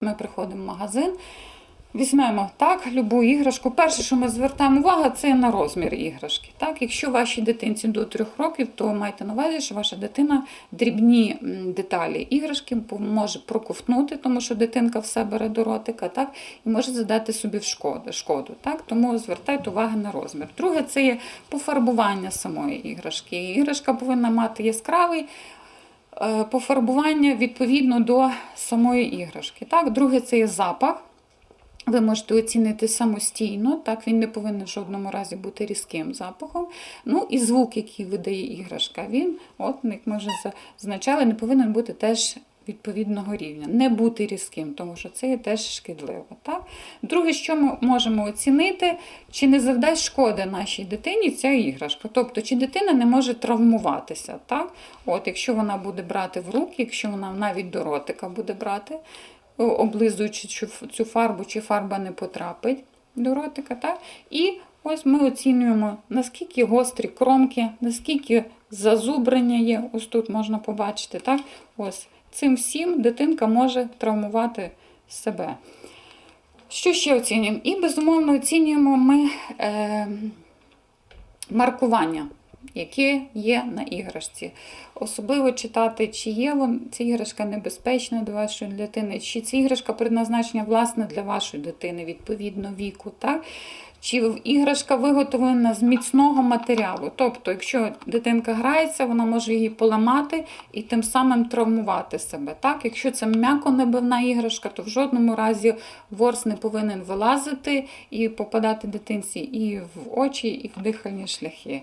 Ми приходимо в магазин, візьмемо так, любу іграшку. Перше, що ми звертаємо увагу, це на розмір іграшки. Так? Якщо вашій дитинці до 3 років, то майте на увазі, що ваша дитина дрібні деталі іграшки може проковтнути, тому що дитинка все бере до ротика, так? і може задати собі в шкоду. шкоду так? Тому звертайте увагу на розмір. Друге, це є пофарбування самої іграшки. Іграшка повинна мати яскравий пофарбування відповідно до самої іграшки. Так? Друге, це є запах. Ви можете оцінити самостійно, так він не повинен в жодному разі бути різким запахом. Ну і звук, який видає іграшка, він, от як ми вже зазначали, не повинен бути теж відповідного рівня, не бути різким, тому що це є теж шкідливо. Так? Друге, що ми можемо оцінити, чи не завдасть шкоди нашій дитині ця іграшка. Тобто, чи дитина не може травмуватися. Так? От, Якщо вона буде брати в руки, якщо вона навіть до ротика буде брати, облизуючи цю- фарбу, чи фарба не потрапить до ротика. Так? І ось ми оцінюємо, наскільки гострі кромки, наскільки зазубрення є. Ось тут можна побачити. Так? Ось цим всім дитинка може травмувати себе. Що ще оцінюємо? І безумовно оцінюємо ми е, маркування, яке є на іграшці. Особливо читати, чи є вон- ця іграшка небезпечна для вашої дитини, чи ця іграшка предназначена власне для вашої дитини відповідно віку. Так? Чи іграшка виготовлена з міцного матеріалу. Тобто, якщо дитинка грається, вона може її поламати і тим самим травмувати себе. Так? Якщо це м'яко-небивна іграшка, то в жодному разі ворс не повинен вилазити і попадати дитинці і в очі, і в дихальні шляхи.